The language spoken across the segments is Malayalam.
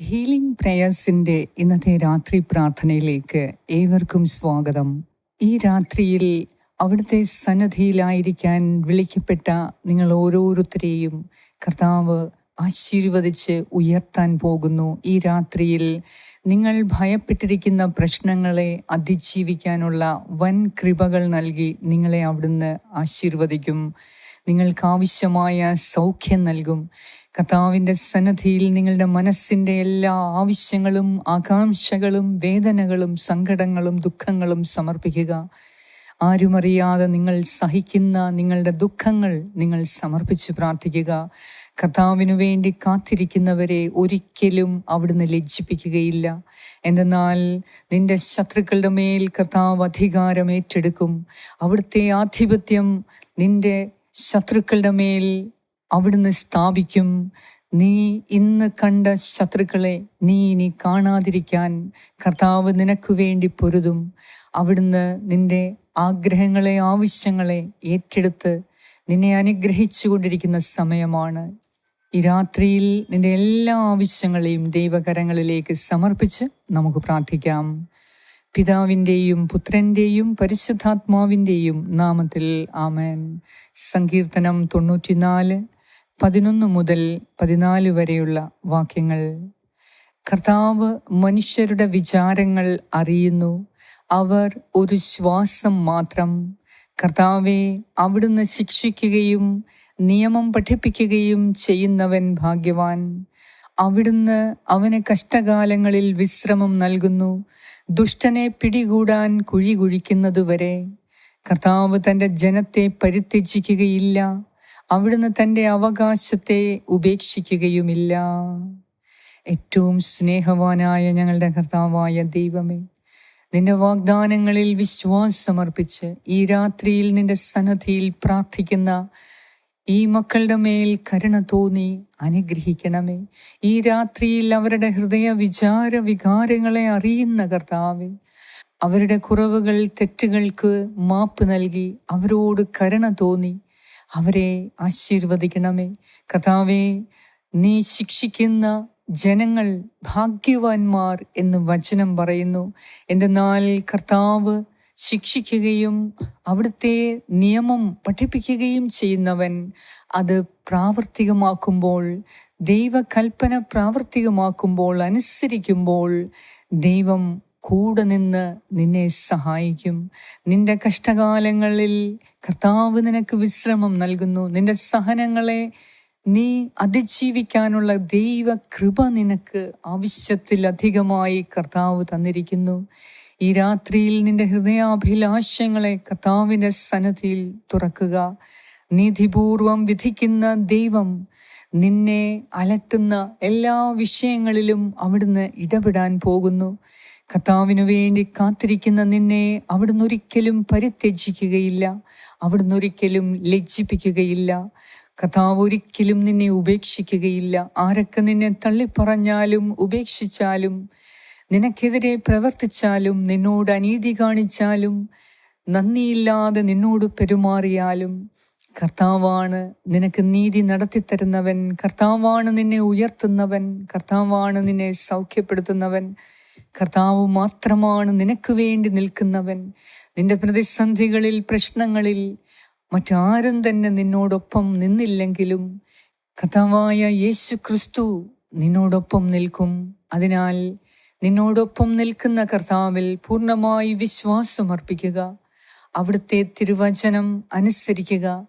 ഹീലിംഗ് പ്രേയേഴ്സിന്റെ ഇന്നത്തെ രാത്രി പ്രാർത്ഥനയിലേക്ക് ഏവർക്കും സ്വാഗതം. ഈ രാത്രിയിൽ അവിടുത്തെ സന്നദ്ധിയിലായിരിക്കാൻ വിളിക്കപ്പെട്ട നിങ്ങൾ ഓരോരുത്തരെയും കർത്താവ് ആശീർവദിച്ച് ഉയർത്താൻ പോകുന്നു. ഈ രാത്രിയിൽ നിങ്ങൾ ഭയപ്പെട്ടിരിക്കുന്ന പ്രശ്നങ്ങളെ അതിജീവിക്കാനുള്ള വൻ കൃപകൾ നൽകി നിങ്ങളെ അവിടുന്ന് ആശീർവദിക്കും. നിങ്ങൾക്ക് ആവശ്യമായ സൗഖ്യം നൽകും. കർത്താവിന്റെ സന്നദ്ധിയിൽ നിങ്ങളുടെ മനസ്സിന്റെ എല്ലാ ആവശ്യങ്ങളും ആകാംക്ഷകളും വേദനകളും സങ്കടങ്ങളും ദുഃഖങ്ങളും സമർപ്പിക്കുക. ആരുമറിയാതെ നിങ്ങൾ സഹിക്കുന്ന നിങ്ങളുടെ ദുഃഖങ്ങൾ നിങ്ങൾ സമർപ്പിച്ച് പ്രാർത്ഥിക്കുക. കർത്താവിനു വേണ്ടി കാത്തിരിക്കുന്നവരെ ഒരിക്കലും അവിടുന്ന് ലജ്ജിപ്പിക്കുകയില്ല. എന്തെന്നാൽ നിന്റെ ശത്രുക്കളുടെ മേൽ കർത്താവ് അധികാരം ഏറ്റെടുക്കും. അവിടുത്തെ ആധിപത്യം നിന്റെ ശത്രുക്കളുടെ മേൽ അവിടുന്ന് സ്ഥാപിക്കും. നീ ഇന്ന് കണ്ട ശത്രുക്കളെ നീ ഇനി കാണാതിരിക്കാൻ കർത്താവ് നിനക്കു വേണ്ടി പൊരുതും. അവിടുന്ന് നിന്റെ ആഗ്രഹങ്ങളെ ആവശ്യങ്ങളെ ഏറ്റെടുത്ത് നിന്നെ അനുഗ്രഹിച്ചു കൊണ്ടിരിക്കുന്ന സമയമാണ്. ഈ രാത്രിയിൽ നിന്റെ എല്ലാ ആവശ്യങ്ങളെയും ദൈവകരങ്ങളിലേക്ക് സമർപ്പിച്ച് നമുക്ക് പ്രാർത്ഥിക്കാം. പിതാവിന്റെയും പുത്രന്റെയും പരിശുദ്ധാത്മാവിന്റെയും നാമത്തിൽ ആമേൻ. സങ്കീർത്തനം തൊണ്ണൂറ്റിനാല് പതിനൊന്ന് മുതൽ പതിനാല് വരെയുള്ള വാക്യങ്ങൾ. കർത്താവ് മനുഷ്യരുടെ വിചാരങ്ങൾ അറിയുന്നു. അവർ ഒരു ശ്വാസം മാത്രം. കർത്താവെ അവിടുന്ന് ശിക്ഷിക്കുകയും നിയമം പഠിപ്പിക്കുകയും ചെയ്യുന്നവൻ ഭാഗ്യവാൻ. അവിടുന്ന് അവന് കഷ്ടകാലങ്ങളിൽ വിശ്രമം നൽകുന്നു. ദുഷ്ടനെ പിടികൂടാൻ കുഴി കുഴിക്കുന്നതുവരെ. കർത്താവ് തന്റെ ജനത്തെ പരിത്യജിക്കുകയില്ല. അവിടുന്ന് തന്റെ അവകാശത്തെ ഉപേക്ഷിക്കുകയുമില്ല. ഏറ്റവും സ്നേഹവാനായ ഞങ്ങളുടെ കർത്താവായ ദൈവമേ നിന്റെ വാഗ്ദാനങ്ങളിൽ വിശ്വാസമർപ്പിച്ച് ഈ രാത്രിയിൽ നിന്റെ സന്നദ്ധിയിൽ പ്രാർത്ഥിക്കുന്ന ഈ മക്കളുടെ മേൽ കരുണ തോന്നി അനുഗ്രഹിക്കണമേ. ഈ രാത്രിയിൽ അവരുടെ ഹൃദയ വിചാര വികാരങ്ങളെ അറിയുന്ന കർത്താവെ അവരുടെ കുറവുകൾ തെറ്റുകൾക്ക് മാപ്പ് നൽകി അവരോട് കരുണ തോന്നി അവരെ ആശീർവദിക്കണമേ. കഥാവേ നീ ശിക്ഷിക്കുന്ന ജനങ്ങൾ ഭാഗ്യവാന്മാർ എന്ന് വചനം പറയുന്നു. എന്തെന്നാൽ കർത്താവ് ശിക്ഷിക്കുകയും അവിടുത്തെ നിയമം പഠിപ്പിക്കുകയും ചെയ്യുന്നവൻ അത് പ്രാവർത്തികമാക്കുമ്പോൾ ദൈവകൽപ്പന പ്രാവർത്തികമാക്കുമ്പോൾ അനുസരിക്കുമ്പോൾ ദൈവം കൂടെ നിന്ന് നിന്നെ സഹായിക്കും. നിന്റെ കഷ്ടകാലങ്ങളിൽ കർത്താവ് നിനക്ക് വിശ്രമം നൽകുന്നു. നിന്റെ സഹനങ്ങളെ നീ അതിജീവിക്കാനുള്ള ദൈവ കൃപ നിനക്ക് ആവശ്യത്തിലധികമായി കർത്താവ് തന്നിരിക്കുന്നു. ഈ രാത്രിയിൽ നിന്റെ ഹൃദയാഭിലാഷങ്ങളെ കർത്താവിന്റെ സന്നദ്ധിയിൽ തുറക്കുക. നീതിപൂർവം വിധിക്കുന്ന ദൈവം നിന്നെ അലട്ടുന്ന എല്ലാ വിഷയങ്ങളിലും അവിടുന്ന് ഇടപെടാൻ പോകുന്നു. കർത്താവിനു വേണ്ടി കാത്തിരിക്കുന്ന നിന്നെ അവിടുന്ന് ഒരിക്കലും പരിത്യജിക്കുകയില്ല. അവിടുന്ന് ഒരിക്കലും ലജ്ജിപ്പിക്കുകയില്ല. കർത്താവ് ഒരിക്കലും നിന്നെ ഉപേക്ഷിക്കുകയില്ല. ആരൊക്കെ നിന്നെ തള്ളിപ്പറഞ്ഞാലും ഉപേക്ഷിച്ചാലും നിനക്കെതിരെ പ്രവർത്തിച്ചാലും നിന്നോട് അനീതി കാണിച്ചാലും നന്ദിയില്ലാതെ നിന്നോട് പെരുമാറിയാലും കർത്താവാണ് നിനക്ക് നീതി നടത്തിത്തരുന്നവൻ. കർത്താവാണ് നിന്നെ ഉയർത്തുന്നവൻ. കർത്താവാണ് നിന്നെ സൗഖ്യപ്പെടുത്തുന്നവൻ. കർത്താവ് മാത്രമാണ് നിനക്ക് വേണ്ടി നിൽക്കുന്നവൻ. നിന്റെ പ്രതിസന്ധികളിൽ പ്രശ്നങ്ങളിൽ മറ്റാരും തന്നെ നിന്നോടൊപ്പം നിന്നില്ലെങ്കിലും കഥാവായ യേശു ക്രിസ്തു നിന്നോടൊപ്പം നിൽക്കും. അതിനാൽ നിന്നോടൊപ്പം നിൽക്കുന്ന കർത്താവിൽ പൂർണമായി വിശ്വാസമർപ്പിക്കുക. അവിടുത്തെ തിരുവചനം അനുസരിക്കുക.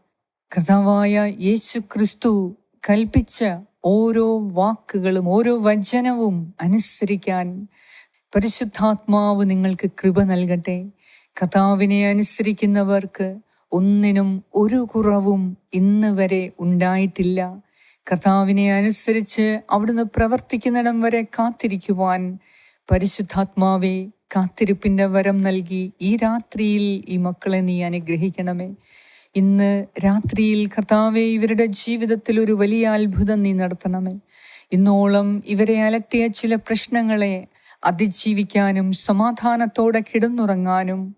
കർത്താവായ യേശു ക്രിസ്തു കൽപ്പിച്ച ഓരോ വാക്കുകളും ഓരോ വചനവും അനുസരിക്കാൻ പരിശുദ്ധാത്മാവ് നിങ്ങൾക്ക് കൃപ നൽകട്ടെ. കഥാവിനെ അനുസരിക്കുന്നവർക്ക് ഒന്നിനും ഒരു കുറവും ഇന്ന് വരെ ഉണ്ടായിട്ടില്ല. കർത്താവിനെ അനുസരിച്ച് അവിടുന്ന് പ്രവർത്തിക്കുന്നിടം വരെ കാത്തിരിക്കുവാൻ പരിശുദ്ധാത്മാവെ കാത്തിരിപ്പിന്റെ വരം നൽകി ഈ രാത്രിയിൽ ഈ മക്കളെ നീ അനുഗ്രഹിക്കണമേ. ഇന്ന് രാത്രിയിൽ കർത്താവെ ഇവരുടെ ജീവിതത്തിൽ ഒരു വലിയ അത്ഭുതം നീ നടത്തണമേ. ഇന്നോളം ഇവരെ അലട്ടിയ ചില പ്രശ്നങ്ങളെ അതിജീവിക്കാനും സമാധാനത്തോടെ കിടന്നുറങ്ങാനും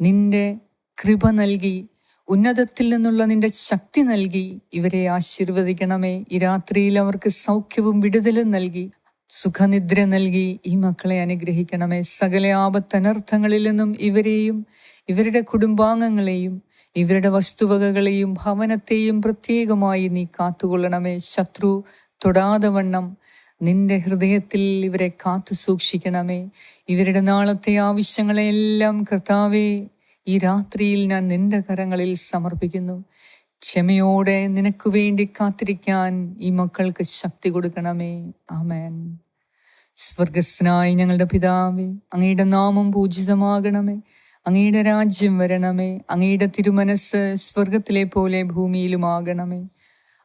നിന്റെ കൃപ നൽകി ഉന്നതത്തിൽ നിന്നുള്ള നിന്റെ ശക്തി നൽകി ഇവരെ ആശീർവദിക്കണമേ. ഈ രാത്രിയിൽ അവർക്ക് സൗഖ്യവും വിടുതലും നൽകി സുഖനിദ്ര നൽകി ഈ മക്കളെ അനുഗ്രഹിക്കണമേ. സകല ആപത്തനർത്ഥങ്ങളിൽ നിന്നും ഇവരെയും ഇവരുടെ കുടുംബാംഗങ്ങളെയും ഇവരുടെ വസ്തുവകകളെയും ഭവനത്തെയും പ്രത്യേകമായി നീ കാത്തുകൊള്ളണമേ. ശത്രു തൊടാതെ വണ്ണം നിന്റെ ഹൃദയത്തിൽ ഇവരെ കാത്തു സൂക്ഷിക്കണമേ. ഇവരുടെ നാളത്തെ ആവശ്യങ്ങളെല്ലാം കർത്താവേ ഈ രാത്രിയിൽ ഞാൻ നിന്റെ കരങ്ങളിൽ സമർപ്പിക്കുന്നു. ക്ഷമയോടെ നിനക്ക് വേണ്ടി കാത്തിരിക്കാൻ ഈ മക്കൾക്ക് ശക്തി കൊടുക്കണമേ. ആമേൻ. സ്വർഗസ്നായി ഞങ്ങളുടെ പിതാവേ അങ്ങയുടെ നാമം പൂജിതമാകണമേ. അങ്ങയുടെ രാജ്യം വരണമേ. അങ്ങയുടെ തിരുമനസ് സ്വർഗത്തിലെ പോലെ ഭൂമിയിലുമാകണമേ.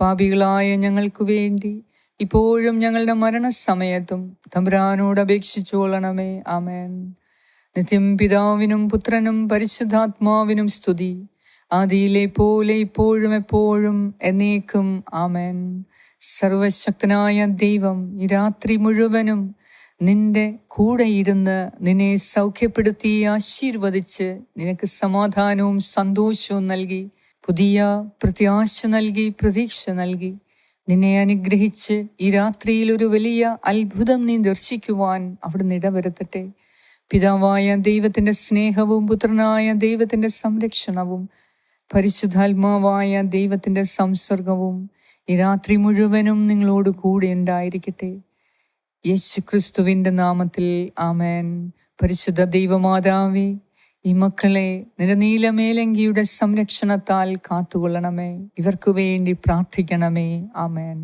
പാപികളായ ഞങ്ങൾക്ക് വേണ്ടി. ഇപ്പോഴും ഞങ്ങളുടെ മരണസമയത്തും തമ്പുരാനോട് അപേക്ഷിച്ചു കൊള്ളണമേ. ആമേൻ. നിത്യം പിതാവിനും പുത്രനും പരിശുദ്ധാത്മാവിനും സ്തുതി. ആദിയിലെ പോലെ ഇപ്പോഴും എപ്പോഴും എന്നേക്കും. ആമേൻ. സർവശക്തനായ ദൈവം ഈ രാത്രി മുഴുവനും നിന്റെ കൂടെ ഇരുന്ന് നിന്നെ സൗഖ്യപ്പെടുത്തി ആശീർവദിച്ച് നിനക്ക് സമാധാനവും സന്തോഷവും നൽകി. പുതിയ പ്രത്യാശ നൽകി പ്രതീക്ഷ നൽകി. നിന്നെ അനുഗ്രഹിച്ച് ഈ രാത്രിയിൽ ഒരു വലിയ അത്ഭുതം നീ ദർശിക്കുവാൻ അവിടുന്ന് ഇടവരുത്തട്ടെ. പിതാവായ ദൈവത്തിന്റെ സ്നേഹവും പുത്രനായ ദൈവത്തിന്റെ സംരക്ഷണവും പരിശുദ്ധാത്മാവായ ദൈവത്തിന്റെ സംസർഗവും ഈ രാത്രി മുഴുവനും നിങ്ങളോട് കൂടെ ഉണ്ടായിരിക്കട്ടെ. യേശു ക്രിസ്തുവിന്റെ നാമത്തിൽ ആമേൻ. പരിശുദ്ധ ദൈവമാതാവേ ഈ മക്കളെ നിരനീലമേലങ്കിയുടെ സംരക്ഷണത്താൽ കാത്തുകൊള്ളണമേ. ഇവർക്കു വേണ്ടി പ്രാർത്ഥിക്കണമേ. ആമേൻ.